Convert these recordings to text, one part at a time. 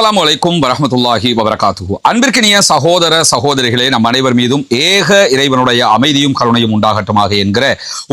அஸ்லாம் வலைக்கும் வரமத்துல்லாஹி வபரகாத்துஹு அன்பிற்கினிய சகோதர சகோதரிகளே நம் அனைவர் மீதும் ஏக இறைவனுடைய அமைதியும் கருணையும் உண்டாகட்டுமாக என்கிற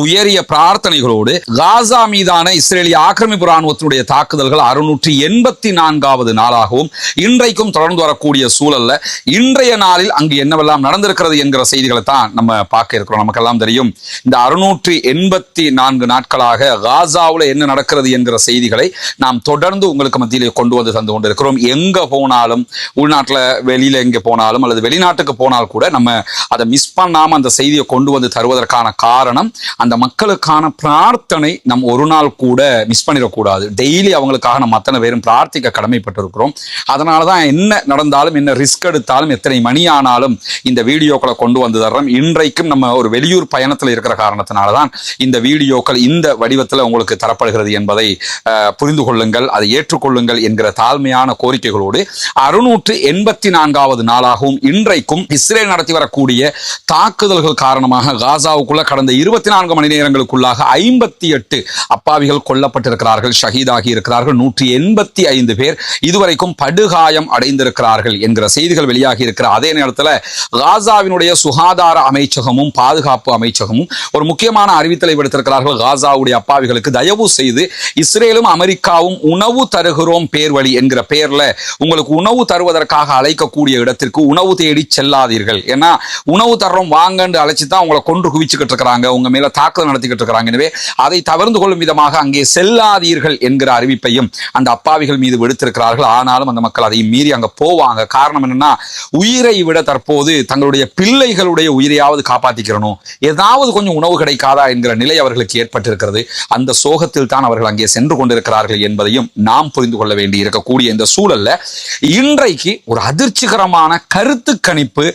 உயரிய பிரார்த்தனைகளோடு காசா மீதான இஸ்ரேலிய ஆக்கிரமிப்பு ராணுவத்தினுடைய தாக்குதல்கள் அறுநூற்றி எண்பத்தி நான்காவது நாளாகவும் இன்றைக்கும் தொடர்ந்து வரக்கூடிய சூழல்ல இன்றைய நாளில் அங்கு என்னவெல்லாம் நடந்திருக்கிறது என்கிற செய்திகளை தான் நம்ம பார்க்க இருக்கிறோம். நமக்கெல்லாம் தெரியும். இந்த அறுநூற்றி எண்பத்தி நான்கு நாட்களாக காசாவில் என்ன நடக்கிறது என்கிற செய்திகளை நாம் தொடர்ந்து உங்களுக்கு மத்தியிலே கொண்டு வந்து தந்து கொண்டிருக்கிறோம். எங்க போனாலும் உள்நாட்டுல வெளியில எங்க போனாலும் அல்லது வெளிநாட்டுக்கு போனால் கூட நம்ம அதை மிஸ் பண்ணாம அந்த செய்தியை கொண்டு வந்து தருவதற்கான காரணம் அந்த மக்களுக்கான பிரார்த்தனை நம் ஒரு நாள் கூட மிஸ் பண்ணிடக்கூடாது. டெய்லி அவங்களுக்காக நம்ம அத்தனை பேரும் பிரார்த்திக்க கடமைப்பட்டிருக்கிறோம். அதனால தான் என்ன நடந்தாலும் என்ன ரிஸ்க் எடுத்தாலும் எத்தனை மணி ஆனாலும் இந்த வீடியோக்களை கொண்டு வந்து தர்றோம். இன்றைக்கும் நம்ம ஒரு வெளியூர் பயணத்தில் இருக்கிற காரணத்தினால தான் இந்த வீடியோக்கள் இந்த வடிவத்தில் உங்களுக்கு தரப்படுகிறது என்பதை அஹ், புரிந்து கொள்ளுங்கள் அதை ஏற்றுக்கொள்ளுங்கள் என்கிற தாழ்மையான கோரிக்கை நடவடிக்கைகளோடு அறுநூற்று எண்பத்தி நான்காவது நாளாகவும் இன்றைக்கும் இஸ்ரேல் நடத்தி வரக்கூடிய தாக்குதல்கள் காரணமாக காசாவுக்குள்ள கடந்த இருபத்தி நான்கு மணி நேரங்களுக்குள்ளாக ஐம்பத்தி எட்டு அப்பாவிகள் கொல்லப்பட்டிருக்கிறார்கள் ஷஹீதாகி இருக்கிறார்கள் நூற்றி எண்பத்தி ஐந்து பேர் இதுவரைக்கும் படுகாயம் அடைந்திருக்கிறார்கள் என்கிற செய்திகள் வெளியாகி இருக்கிற அதே நேரத்தில் காசாவினுடைய சுகாதார அமைச்சகமும் பாதுகாப்பு அமைச்சகமும் ஒரு முக்கியமான அறிவித்தலை விடுத்திருக்கிறார்கள். காசாவுடைய அப்பாவிகளுக்கு தயவு செய்து இஸ்ரேலும் அமெரிக்காவும் உணவு தருகிறோம் பேர்வழி என்கிற பெயர்ல உங்களுக்கு உணவு தருவதற்காக அழைக்கக்கூடிய இடத்திற்கு உணவு தேடி செல்லாதீர்கள். ஏன்னா உணவு தர்றோம் வாங்கன்னு அழைச்சி தான் உங்களை கொன்று குவிச்சுக்கிட்டு இருக்கிறாங்க. உங்க மேல தாக்குதல் நடத்திக்கிட்டு இருக்கிறாங்க. எனவே அதை தவிர்த்து கொள்ளும் விதமாக அங்கே செல்லாதீர்கள் என்கிற அறிவிப்பையும் அந்த அப்பாவிகள் மீது விடுத்திருக்கிறார்கள். ஆனாலும் அந்த மக்கள் அதை மீறி அங்க போவாங்க. காரணம் என்னன்னா உயிரை விட தற்போது தங்களுடைய பிள்ளைகளுடைய உயிரையாவது காப்பாத்திக்கிறணும். ஏதாவது கொஞ்சம் உணவு கிடைக்காதா என்கிற நிலை அவர்களுக்கு ஏற்பட்டிருக்கிறது. அந்த சோகத்தில் தான் அவர்கள் அங்கே சென்று கொண்டிருக்கிறார்கள் என்பதையும் நாம் புரிந்து கொள்ள வேண்டி இருக்கக்கூடிய இந்த சூழல்ல இன்றைக்கு ஒரு அதிர்ச்சிகரமான கருத்து கணிப்பு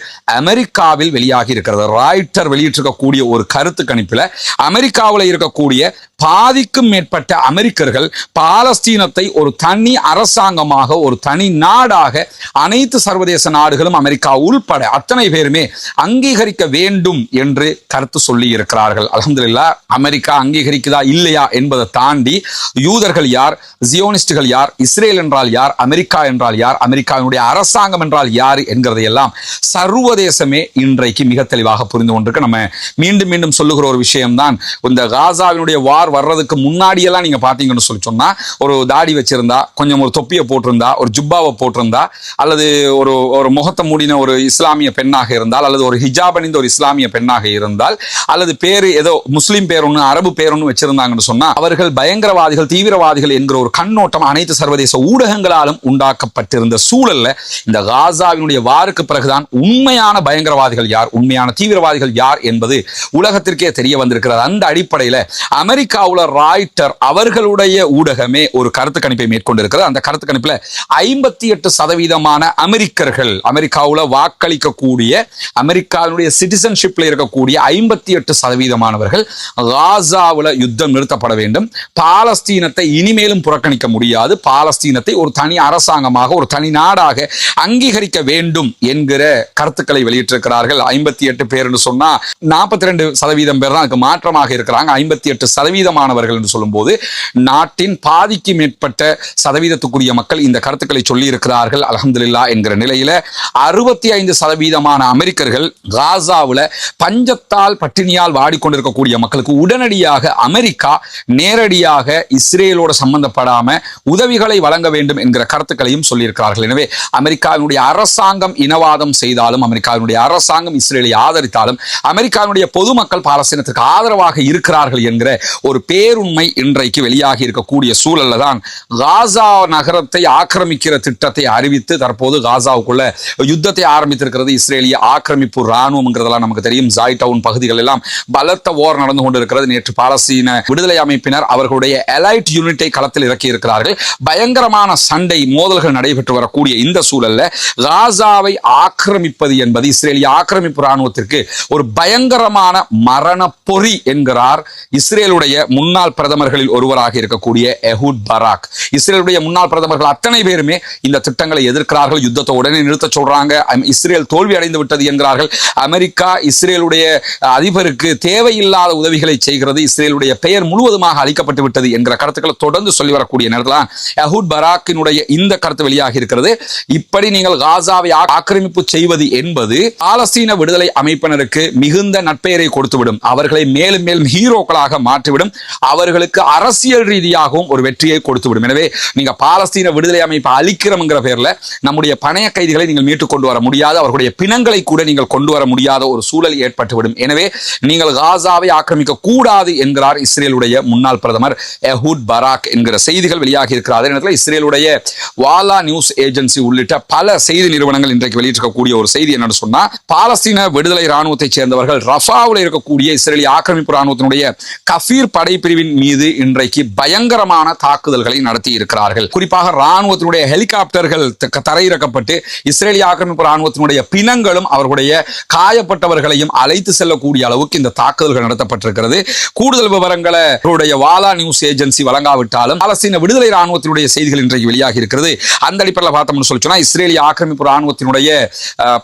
அமெரிக்காவில் வெளியாகி இருக்கிறது. ராய்ட்டர் வெளியிட்டிருக்கக்கூடிய ஒரு கருத்து கணிப்புல அமெரிக்காவில் இருக்கக்கூடிய பாதிக்கும் மேற்பட்ட அமெரிக்கர்கள் பாலஸ்தீனத்தை ஒரு தனி அரசாங்கமாக ஒரு தனி நாடாக அனைத்து சர்வதேச நாடுகளும் அமெரிக்கா உள்பட அத்தனை பேருமே அங்கீகரிக்க வேண்டும் என்று கருத்து சொல்லி இருக்கிறார்கள். அலமதுல்லா அமெரிக்கா அங்கீகரிக்குதா இல்லையா என்பதை தாண்டி யூதர்கள் யார் ஜியோனிஸ்டுகள் யார் இஸ்ரேல் என்றால் யார் அமெரிக்கா என்றால் யார்? அமெரிக்காவினுடைய அரசாங்கம் என்றால் யார் என்கிறதை எல்லாம் சர்வதேசமே இன்றைக்கு மிக தெளிவாக புரிந்து கொண்டிருக்கு. நம்ம மீண்டும் மீண்டும் சொல்லுகிற ஒரு விஷயம்தான் இந்த காசாவினுடைய வார் வர்றதுக்கு முன்னாடியெல்லாம் நீங்க பாத்தீங்கன்னு சொல்லி சொன்னா ஒரு தாடி வச்சிருந்தா கொஞ்சம் ஒரு தொப்பியை போட்டிருந்தா ஒரு ஜுப்பாவை போட்டிருந்தா அல்லது ஒரு ஒரு முகத்தை மூடின ஒரு இஸ்லாமிய பெண்ணாக இருந்தால் அல்லது ஒரு ஹிஜாப் அணிந்த ஒரு இஸ்லாமிய பெண்ணாக இருந்தால் அல்லது பேரு ஏதோ முஸ்லீம் பேர் ஒன்று அரபு பேர் ஒன்று வச்சிருந்தாங்கன்னு சொன்னா அவர்கள் பயங்கரவாதிகள் தீவிரவாதிகள் என்கிற ஒரு கண்ணோட்டம் அனைத்து சர்வதேச ஊடகங்களாலும் உண்டு உண்டாக்கப்பட்டிருந்த சூழல்ல இந்த காசாவினுடைய வாருக்கு பிறகுதான் உண்மையான பயங்கரவாதிகள் யார் உண்மையான தீவிரவாதிகள் யார் என்பது உலகத்திற்கே தெரிய வந்திருக்கிறது. அந்த அடிப்படையில அமெரிக்காவுல ராய்டர் அவர்களுடைய ஊடகமே ஒரு கருத்து கணிப்பை மேற்கொண்டிருக்கிறது. அந்த கருத்து கணிப்புல ஐம்பத்தி எட்டு சதவீதமான அமெரிக்கர்கள் அமெரிக்காவுல வாக்களிக்கக்கூடிய அமெரிக்காவுடைய சிட்டிசன்ஷிப்ல இருக்கக்கூடிய ஐம்பத்தி எட்டு சதவீதமானவர்கள் காசாவுல யுத்தம் நிறுத்தப்பட வேண்டும். பாலஸ்தீனத்தை இனிமேலும் புறக்கணிக்க முடியாது. பாலஸ்தீனத்தை ஒரு தனி அரசு அரசாங்கமாக ஒரு தனி நாடாக அங்கீகரிக்க வேண்டும் என்கிற கருத்துக்களை வெளியிட்டிருக்கிறார்கள். ஐம்பத்தி எட்டு பேர் என்று சொன்னா நாற்பத்தி ரெண்டு சதவீதம் பேர் தான் அதுக்கு மாற்றமாக இருக்கிறாங்க. ஐம்பத்தி எட்டு சதவீதமானவர்கள் என்று சொல்லும்போது நாட்டின் பாதிக்கு மேற்பட்ட சதவீதத்துக்குரிய மக்கள் இந்த கருத்துக்களை சொல்லி இருக்கிறார்கள் அலமதுல்லா என்கிற நிலையில். அறுபத்தி ஐந்து சதவீதமான அமெரிக்கர்கள் காசாவில் பஞ்சத்தால் பட்டினியால் வாடிக்கொண்டிருக்கக்கூடிய மக்களுக்கு உடனடியாக அமெரிக்கா நேரடியாக இஸ்ரேலோட சம்பந்தப்படாம உதவிகளை வழங்க வேண்டும் என்கிற கருத்துக்கள் கருத்துக்களையும் சொல்லியிருக்கிறார்கள். எனவே அமெரிக்காவினுடைய அரசாங்கம் இனவாதம் செய்தாலும் அமெரிக்காவினுடைய அரசாங்கம் இஸ்ரேலை ஆதரித்தாலும் அமெரிக்காவினுடைய பொதுமக்கள் பாலஸ்தீனத்திற்கு ஆதரவாக இருக்கிறார்கள் என்கிற ஒரு பேருண்மை இன்றைக்கு வெளியாகி இருக்கக்கூடிய சூழல்ல தான் காசா நகரத்தை ஆக்கிரமிக்கிற திட்டத்தை அறிவித்து தற்போது காசாவுக்குள்ள யுத்தத்தை ஆரம்பித்திருக்கிறது. இஸ்ரேலிய ஆக்கிரமிப்பு ராணுவம்ங்கிறதெல்லாம் நமக்கு தெரியும். ஜாய் டவுன் பகுதிகள் எல்லாம் பலத்த ஓர் நடந்து கொண்டிருக்கிறது. நேற்று பாலஸ்தீன விடுதலை அமைப்பினர் அவர்களுடைய எலைட் யூனிட்டை களத்தில் இறக்கி இருக்கிறார்கள் பயங்கரமான சண்டை மோத மோதல்கள் நடைபெற்று வரக்கூடிய இந்த சூழல்ல காசாவை ஆக்கிரமிப்பது என்பது இஸ்ரேலிய ஆக்கிரமிப்பு ராணுவத்திற்கு ஒரு பயங்கரமான மரண பொறி என்கிறார் இஸ்ரேலுடைய முன்னாள் பிரதமர்களில் ஒருவராக இருக்கக்கூடிய எஹூத் பராக். இஸ்ரேலுடைய முன்னாள் பிரதமர்கள் அத்தனை பேருமே இந்த திட்டங்களை எதிர்க்கிறார்கள் யுத்தத்தை உடனே நிறுத்த சொல்றாங்க இஸ்ரேல் தோல்வி அடைந்து விட்டது என்கிறார்கள். அமெரிக்கா இஸ்ரேலுடைய அதிபருக்கு தேவையில்லாத உதவிகளை செய்கிறது இஸ்ரேலுடைய பெயர் முழுவதுமாக அழிக்கப்பட்டு விட்டது என்கிற கருத்துக்களை தொடர்ந்து சொல்லி வரக்கூடிய நேரத்தில் யஹூத் பராக்கினுடைய இந்த கருத்து வெளியாகி இருக்கிறது. இப்படி நீங்கள் காசாவை ஆ- ஆக்கிரமிப்பு செய்வது என்பது பாலஸ்தீன விடுதலை அமைப்பினருக்கு மிகுந்த நட்பெயரை கொடுத்துவிடும். அவர்களை மேலும் மேலும் ஹீரோக்களாக மாற்றிவிடும். அவர்களுக்கு அரசியல் ரீதியாகவும் ஒரு வெற்றியை கொடுத்துவிடும். எனவே நீங்க பாலஸ்தீன விடுதலை அமைப்பை அளிக்கிறோம்ங்கிற பேர்ல நம்முடைய பணைய கைதிகளை நீங்கள் மீட்டுக் கொண்டு வர முடியாது. அவர்களுடைய பிணங்களை கூட நீங்கள் கொண்டு வர முடியாத ஒரு சூழல் ஏற்பட்டுவிடும். எனவே நீங்கள் காசாவை ஆக்கிரமிக்க கூடாது என்கிறார் இஸ்ரேலுடைய முன்னாள் பிரதமர் எஹூட் பராக் என்கிற செய்திகள் வெளியாகி இருக்கிற அதே நேரத்தில் இஸ்ரேலுடைய வாலா நியூஸ் ஏஜென்சி உள்ளிட்ட பல செய்தி நிறுவனங்கள் இன்றைக்கு வெளியிட்டிருக்கக்கூடிய ஒரு செய்தி என்னன்னு சொன்னா பாலஸ்தீன விடுதலை ராணுவத்தை சேர்ந்தவர்கள் ரஃபாவில் இருக்கக்கூடிய இஸ்ரேலிய ஆக்கிரமிப்பு ராணுவத்தினுடைய கஃபீர் படைப்பிரிவின் மீது இன்றைக்கு பயங்கரமான தாக்குதல்களை நடத்தி இருக்கிறார்கள் குறிப்பாக ராணுவத்தினுடைய ஹெலிகாப்டர்கள் தரையிறக்கப்பட்டு இஸ்ரேலிய ஆக்கிரமிப்பு ராணுவத்தினுடைய பிணங்களும் அவர்களுடைய காயப்பட்டவர்களையும் அழைத்து செல்லக்கூடிய அளவுக்கு இந்த தாக்குதல்கள் நடத்தப்பட்டிருக்கிறது. கூடுதல் விவரங்களை அவருடைய வாலா நியூஸ் ஏஜென்சி வழங்காவிட்டாலும் பாலஸ்தீன விடுதலை ராணுவத்தினுடைய செய்திகள் இன்றைக்கு வெளியாகி இருக்கிறது அந்த அடிப்படையில் பார்த்தோம்னு சொல்லி சொன்னால் இஸ்ரேலிய ஆக்கிரமிப்பு ராணுவத்தினுடைய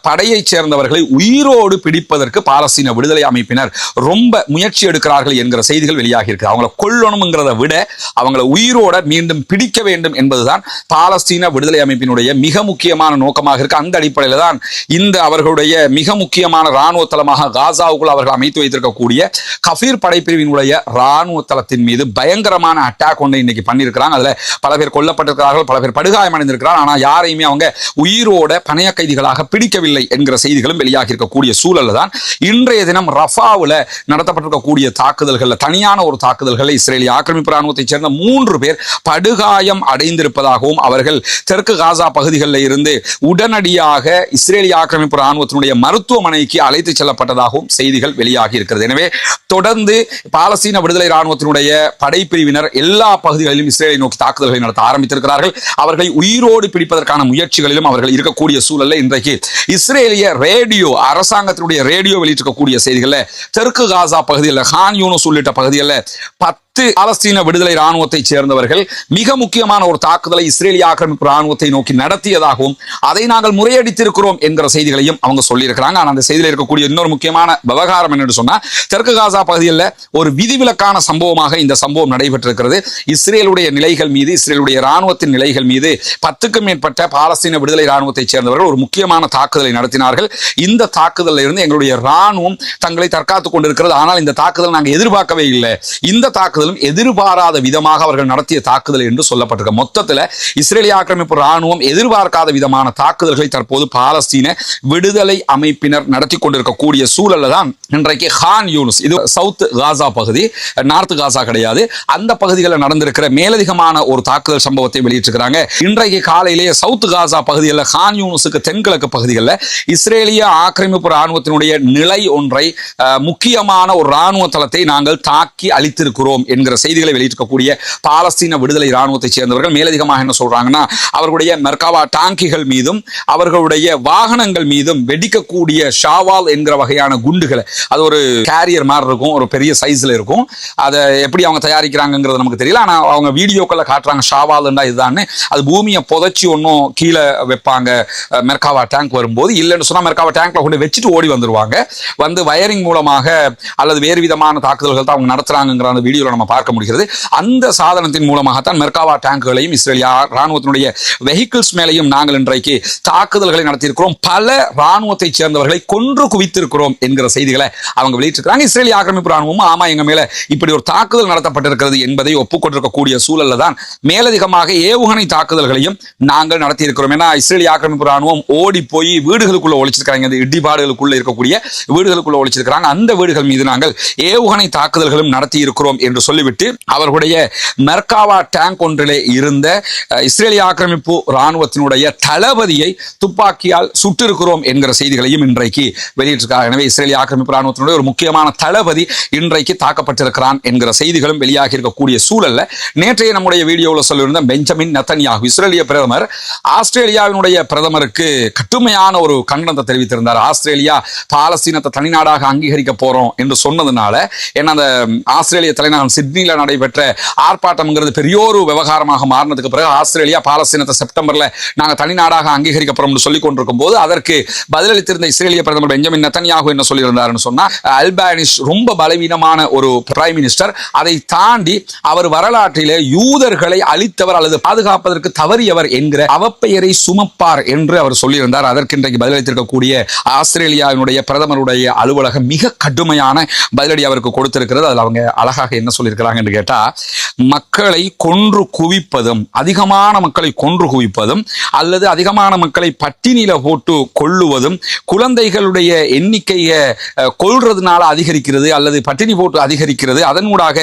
படையைச் சேர்ந்தவர்களை உயிரோடு பிடிப்பதற்கு பாலஸ்தீன விடுதலை அமைப்பினர் ரொம்ப முயற்சி எடுக்கிறார்கள் என்கிற செய்திகள் வெளியாகி இருக்குது. அவங்கள கொல்லணுங்கிறத விட அவங்கள உயிரோட மீண்டும் பிடிக்க வேண்டும் என்பதுதான் பாலஸ்தீன விடுதலை அமைப்பினுடைய மிக முக்கியமான நோக்கமாக இருக்கு. அந்த அடிப்படையில் தான் இந்த அவர்களுடைய மிக முக்கியமான இராணுவ தளமாக காசாவுக்குள் அவர்கள் அமைத்து வைத்திருக்கக்கூடிய கஃபீர் படைப்பிரிவினுடைய இராணுவ தளத்தின் மீது பயங்கரமான அட்டாக் ஒன்று இன்னைக்கு பண்ணியிருக்கிறாங்க. அதில் பல பேர் கொல்லப்பட்டிருக்கிறார்கள் பல பேர் படுகாயமடைந்திருக்கிறார் ஆனால் யாரையுமே அவங்க உயிரோட பணைய கைதிகளாக பிடிக்கவில்லை என்கிற செய்திகளும் வெளியாகி இருக்கக்கூடிய சூழல்ல தான் இன்றைய தினம் ரஃபாவில் நடத்தப்பட்டிருக்கக்கூடிய தாக்குதல்களில் தனியான ஒரு தாக்குதல்களை இஸ்ரேலிய ஆக்கிரமிப்பு ராணுவத்தைச் சேர்ந்த மூன்று பேர் படுகாயம் அடைந்திருப்பதாகவும் அவர்கள் தெற்கு காசா பகுதிகளில் இருந்து உடனடியாக இஸ்ரேலிய ஆக்கிரமிப்பு ராணுவத்தினுடைய மருத்துவமனைக்கு அழைத்து செல்லப்பட்டதாகவும் செய்திகள் வெளியாகி இருக்கிறது. எனவே தொடர்ந்து பாலஸ்தீன விடுதலை ராணுவத்தினுடைய படைப்பிரிவினர் எல்லா பகுதிகளிலும் இஸ்ரேலை நோக்கி தாக்குதல்களை நடத்த ஆரம்பித்திருக்கிறார்கள். அவர்கள் உயிரோடு பிடிப்பதற்கான முயற்சிகளிலும் அவர்கள் இருக்கக்கூடிய சூழல்ல இன்றைக்கு இஸ்ரேலிய ரேடியோ அரசாங்கத்தினுடைய ரேடியோ வெளியிட்டிருக்கக்கூடிய செய்திகளில் தெற்கு காசா பகுதியில் ஹான் யூனஸ் உள்ளிட்ட பகுதிகளில் பத்து பத்து பாலஸ்தீன விடுதலை ராணுவத்தைச் சேர்ந்தவர்கள் மிக முக்கியமான ஒரு தாக்குதலை இஸ்ரேலிய ஆக்கிரமிப்பு ராணுவத்தை நோக்கி நடத்தியதாகவும் அதை நாங்கள் முறையடித்திருக்கிறோம் என்கிற செய்திகளையும் அவங்க சொல்லியிருக்கிறாங்க. ஆனால் அந்த செய்தியில் இருக்கக்கூடிய இன்னொரு முக்கியமான விவகாரம் என்னன்னு சொன்னால் தெற்கு காசா பகுதியில் ஒரு விதிவிலக்கான சம்பவமாக இந்த சம்பவம் நடைபெற்றிருக்கிறது. இஸ்ரேலுடைய நிலைகள் மீது இஸ்ரேலுடைய ராணுவத்தின் நிலைகள் மீது பத்துக்கும் மேற்பட்ட பாலஸ்தீன விடுதலை ராணுவத்தைச் சேர்ந்தவர்கள் ஒரு முக்கியமான தாக்குதலை நடத்தினார்கள். இந்த தாக்குதலில் இருந்து எங்களுடைய ராணுவம் தங்களை தற்காத்துக் கொண்டிருக்கிறது. ஆனால் இந்த தாக்குதல் நாங்கள் எதிர்பார்க்கவே இல்லை. இந்த தாக்குதல் தாக்குதலும் எதிர்பாராத விதமாக அவர்கள் நடத்திய தாக்குதல் என்று சொல்லப்பட்டிருக்க. மொத்தத்தில் இஸ்ரேலிய ஆக்கிரமிப்பு ராணுவம் எதிர்பார்க்காத விதமான தாக்குதல்களை தற்போது பாலஸ்தீன விடுதலை அமைப்பினர் நடத்தி கொண்டிருக்கக்கூடிய சூழல்ல தான் இன்றைக்கு ஹான் யூனுஸ். இது சவுத் காசா பகுதி நார்த் காசா கிடையாது. அந்த பகுதிகளில் நடந்திருக்கிற மேலதிகமான ஒரு தாக்குதல் சம்பவத்தை வெளியிட்டிருக்கிறாங்க. இன்றைக்கு காலையிலேயே சவுத் காசா பகுதிகளில் ஹான் யூனுஸுக்கு தென்கிழக்கு பகுதிகளில் இஸ்ரேலிய ஆக்கிரமிப்பு ராணுவத்தினுடைய நிலை ஒன்றை முக்கியமான ஒரு ராணுவ தளத்தை நாங்கள் தாக்கி அளித்திருக்கிறோம் என்கிற செய்திகளை வெளியிட்டிருக்கக்கூடிய பாலஸ்தீன விடுதலை இராணுவத்தைச் சேர்ந்தவர்கள் மேலதிகமாக என்ன சொல்றாங்கன்னா அவர்களுடைய மெர்காவா டாங்கிகள் மீதும் அவர்களுடைய வாகனங்கள் மீதும் வெடிக்கக்கூடிய ஷாவால் என்கிற வகையான குண்டுகளை அது ஒரு கேரியர் மாதிரி இருக்கும் ஒரு பெரிய சைஸ்ல இருக்கும். அதை எப்படி அவங்க தயாரிக்கிறாங்கிறது நமக்கு தெரியல. ஆனா அவங்க வீடியோக்களை காட்டுறாங்க ஷாவால்ண்டா இதுதான் அது பூமியை புதைச்சி ஒன்றும் கீழே வைப்பாங்க மெர்காவா டேங்க் வரும்போது. இல்லைன்னு சொன்னா மெர்காவா டேங்க்ல கொண்டு வச்சுட்டு ஓடி வந்துருவாங்க. வந்து வயரிங் மூலமாக அல்லது வேறு விதமான தாக்குதல்கள் தான் அவங்க நடத்துறாங்கிற அந்த வீடியோவில் நம்ம பார்க்க முடிகிறது. அந்த சாதனத்தின் மூலமாகத்தான் மெர்காவா டேங்குகளையும் இஸ்ரேலிய ராணுவத்தினுடைய வெஹிக்கிள்ஸ் மேலையும் நாங்கள் இன்றைக்கு தாக்குதல்களை நடத்தியிருக்கிறோம். பல ராணுவத்தைச் சேர்ந்தவர்களை கொன்று குவித்திருக்கிறோம் என்கிற செய்திகளை அவங்க வெளியிட்டிருக்கிறாங்க. இஸ்ரேலிய ஆக்கிரமிப்பு ராணுவமும் ஆமா எங்க மேல இப்படி ஒரு தாக்குதல் நடத்தப்பட்டிருக்கிறது என்பதை ஒப்புக்கொண்டிருக்கக்கூடிய சூழல்ல தான் மேலதிகமாக ஏவுகணை தாக்குதல்களையும் நாங்கள் நடத்தியிருக்கிறோம். ஏன்னா இஸ்ரேலிய ஆக்கிரமிப்பு ராணுவம் ஓடி போய் வீடுகளுக்குள்ள ஒழிச்சிருக்காங்க இந்த இடிபாடுகளுக்குள்ள இருக்கக்கூடிய வீடுகளுக்குள்ள ஒழிச்சிருக்கிறாங்க. அந்த வீடுகள் மீது நாங்கள் ஏவுகணை தாக்குதல்களும் நடத்தி இருக்கிறோம் என்று சொல்லிவிட்டு அவர்களுடைய மெர்காவா டேங்க் ஒன்றிலே இருந்த இஸ்ரேலிய ஆக்கிரமிப்பு இராணுவத்தினுடைய தளபதியை துப்பாக்கியால் சுட்டிருக்கிறோம் என்கிற செய்திகளையும் இன்றைக்கு வெளியிட்டிருக்கிறார். எனவே இஸ்ரேலிய ஆக்கிரமிப்பு இராணுவத்தினுடைய ஒரு முக்கியமான தளபதி இன்றைக்கு தாக்கப்பட்டிருக்கிறான் என்கிற செய்திகளும் வெளியாகி இருக்கக்கூடிய சூழல்ல நேற்றைய நம்முடைய வீடியோவில் சொல்லியிருந்த பெஞ்சமின் நத்தன்யாகு இஸ்ரேலிய பிரதமர் ஆஸ்திரேலியாவினுடைய பிரதமருக்கு கட்டுமையான ஒரு கண்டனத்தை தெரிவித்திருந்தார். ஆஸ்திரேலியா பாலஸ்தீனத்தை தனிநாடாக அங்கீகரிக்க போறோம் என்று சொன்னதுனால ஏன்னா அந்த ஆஸ்திரேலிய தலைநகரம் சிட்னியில் நடைபெற்ற ஆர்ப்பாட்டம்ங்கிறது பெரிய ஒரு விவகாரமாக மாறினதுக்கு பிறகு ஆஸ்திரேலியா பாலஸ்தீனத்தை செப்டம்பர்ல நாங்க தனிநாடாக அங்கீகரிக்கப்படுறோம் சொல்லிக் கொண்டிருக்கும் போது அதற்கு பதிலளித்திருந்த இஸ்ரேலிய பிரதமர் பெஞ்சமின் நெத்தன்யாகு என்ன சொல்லியிருந்தாருன்னு சொன்னால் அல்பானிஸ் ரொம்ப பலவீனமான ஒரு பிரைம் மினிஸ்டர். அதை தாண்டி அவர் வரலாற்றிலே யூதர்களை அழித்தவர் அல்லது பாதுகாப்பதற்கு தவறியவர் என்கிற அவப்பெயரை சுமப்பார் என்று அவர் சொல்லியிருந்தார். அதற்கு இன்றைக்கு பதிலளித்திருக்கக்கூடிய ஆஸ்திரேலியாவினுடைய பிரதமருடைய அலுவலகம் மிக கடுமையான பதிலடி அவருக்கு கொடுத்திருக்கிறது. அதில் அவங்க அழகாக என்ன சொல்லி சொல்லியிருக்கிறாங்கன்னு கேட்டா மக்களை கொன்று குவிப்பதும் அதிகமான மக்களை கொன்று குவிப்பதும் அல்லது அதிகமான மக்களை பட்டினியில போட்டு கொள்ளுவதும் குழந்தைகளுடைய எண்ணிக்கையை கொள்றதுனால அதிகரிக்கிறது அல்லது பட்டினி போட்டு அதிகரிக்கிறது அதனூடாக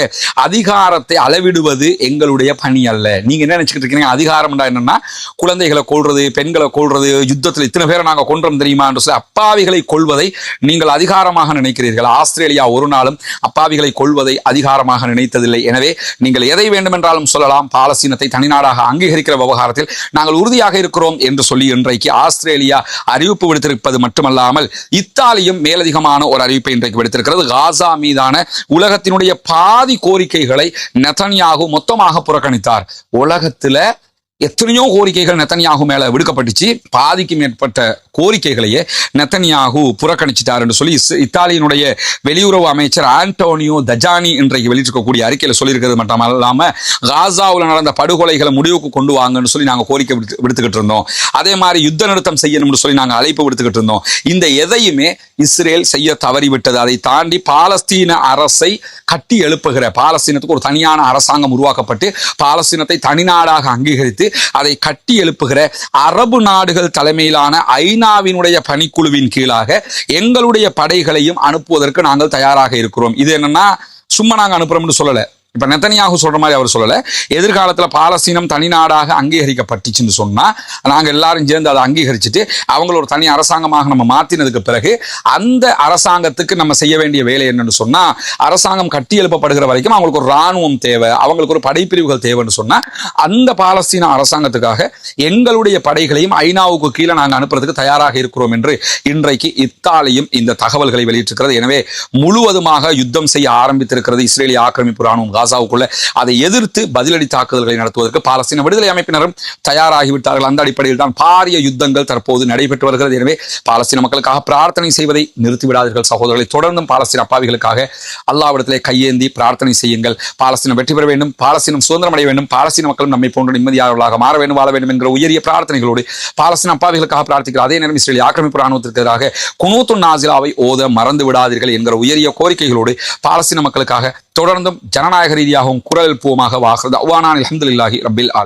அதிகாரத்தை அளவிடுவது எங்களுடைய பணி அல்ல. நீங்க என்ன நினைச்சுக்கிட்டு இருக்கீங்க? அதிகாரம்டா என்னன்னா குழந்தைகளை கொள்றது பெண்களை கொள்றது யுத்தத்தில் இத்தனை பேரை நாங்க கொன்றோம் தெரியுமா என்று சொல்லி அப்பாவிகளை கொள்வதை நீங்கள் அதிகாரமாக நினைக்கிறீர்கள். ஆஸ்திரேலியா ஒரு நாளும் அப்பாவிகளை கொள்வதை அதிகாரமாக நினைத்ததில்லை. எனவே நீங்கள் எதை வேண்டுமென்றாலும் சொல்லலாம். பாலஸ்தீனத்தை தனிநாடாக அங்கீகரிக்கிற விவகாரத்தில் நாங்கள் உறுதியாக இருக்கிறோம் என்று சொல்லி இன்றைக்கு ஆஸ்திரேலியா அறிவிப்பு விடுத்திருப்பது மட்டுமல்லாமல் இத்தாலியும் மேலதிகமான ஒரு அறிவிப்பை இன்றைக்கு விடுத்திருக்கிறது. காசா மீதான உலகத்தினுடைய பாதி கோரிக்கைகளை நெதன்யாகு மொத்தமாக புறக்கணித்தார். உலகத்தில் எத்தனையோ கோரிக்கைகள் நெத்தனியாகு மேல விடுக்கப்பட்டுச்சு. பாதிக்கு மேற்பட்ட கோரிக்கைகளையே நெத்தனியாகு புறக்கணிச்சிட்டார் என்று சொல்லி இத்தாலியினுடைய வெளியுறவு அமைச்சர் ஆண்டோனியோ தஜானி இன்றைக்கு வெளியிட்டிருக்கக்கூடிய அறிக்கையில் சொல்லியிருக்கிறது மட்டும் இல்லாம காசாவில் நடந்த படுகொலைகளை முடிவுக்கு கொண்டு வாங்கன்னு சொல்லி நாங்கள் கோரிக்கை விடுத்து- விடுத்துக்கிட்டு இருந்தோம். அதே மாதிரி யுத்த நிறுத்தம் செய்யணும்னு சொல்லி நாங்கள் அழைப்பு விடுத்துக்கிட்டு இருந்தோம். இந்த எதையுமே இஸ்ரேல் செய்ய தவறிவிட்டது. அதை தாண்டி பாலஸ்தீன அரசை கட்டி எழுப்புகிற பாலஸ்தீனத்துக்கு ஒரு தனியான அரசாங்கம் உருவாக்கப்பட்டு பாலஸ்தீனத்தை தனிநாடாக அங்கீகரித்து அதை கட்டி எழுப்புகிற அரபு நாடுகள் தலைமையிலான ஐநாவினுடைய பணிக்குழுவின் கீழாக எங்களுடைய படைகளையும் அனுப்புவதற்கு நாங்கள் தயாராக இருக்கிறோம். இது என்னன்னா சும்மா நாங்க அனுப்புறோம்னு சொல்லலை. இப்போ நெத்தனியாகவும் சொல்கிற மாதிரி அவர் சொல்லலை. எதிர்காலத்தில் பாலஸ்தீனம் தனிநாடாக அங்கீகரிக்கப்பட்டுச்சுன்னு சொன்னால் நாங்கள் எல்லாரும் சேர்ந்து அதை அங்கீகரிச்சுட்டு அவங்கள ஒரு தனி அரசாங்கமாக நம்ம மாற்றினதுக்கு பிறகு அந்த அரசாங்கத்துக்கு நம்ம செய்ய வேண்டிய வேலை என்னன்னு சொன்னால் அரசாங்கம் கட்டி எழுப்பப்படுகிற வரைக்கும் அவங்களுக்கு ஒரு ராணுவம் தேவை அவங்களுக்கு ஒரு படைப்பிரிவுகள் தேவைன்னு சொன்னால் அந்த பாலஸ்தீன அரசாங்கத்துக்காக எங்களுடைய படைகளையும் ஐநாவுக்கு கீழே நாங்கள் அனுப்புறதுக்கு தயாராக இருக்கிறோம் என்று இன்றைக்கு இத்தாலியும் இந்த தகவல்களை வெளியிட்டிருக்கிறது. எனவே முழுவதுமாக யுத்தம் செய்ய ஆரம்பித்திருக்கிறது இஸ்ரேலிய ஆக்கிரமிப்பு இராணுவம் காசாவுக்குள்ள அதை எதிர்த்து பதிலடி தாக்குதல்களை நடத்துவதற்கு பாலஸ்தீன விடுதலை அமைப்பினரும் தயாராகிவிட்டார்கள். அந்த அடிப்படையில் தான் பாரிய யுத்தங்கள் தற்போது நடைபெற்று வருகிறது. எனவே பாலஸ்தீன மக்களுக்காக பிரார்த்தனை செய்வதை நிறுத்திவிடாதீர்கள் சகோதரர்களை. தொடர்ந்தும் பாலஸ்தீன அப்பாவிகளுக்காக அல்லாவிடத்திலே கையேந்தி பிரார்த்தனை செய்யுங்கள். பாலஸ்தீனம் வெற்றி பெற வேண்டும். பாலஸ்தீனம் சுதந்திரம் அடைய வேண்டும். பாலஸ்தீன மக்களும் நம்மை போன்ற நிம்மதியாளர்களாக மாற வேண்டும் வாழ வேண்டும் என்கிற உயரிய பிரார்த்தனைகளோடு பாலஸ்தீன அப்பாவிகளுக்காக பிரார்த்திக்கிறார் அதே நேரம் இஸ்ரேல் ஆக்கிரமிப்பு ராணுவத்திற்கு எதிராக குனூத்து நாசிலாவை ஓத மறந்து விடாதீர்கள் என்கிற உயரிய கோரிக்கைகளோடு பாலஸ்தீன மக்களுக்காக தொடர்ந்தும் ஜனநாயக ரீதியாகவும் குரல் எழுப்புவோமாக வாகிறது அவ்வானான் அலமதுல்லாஹி ரபில் ஆலமீன்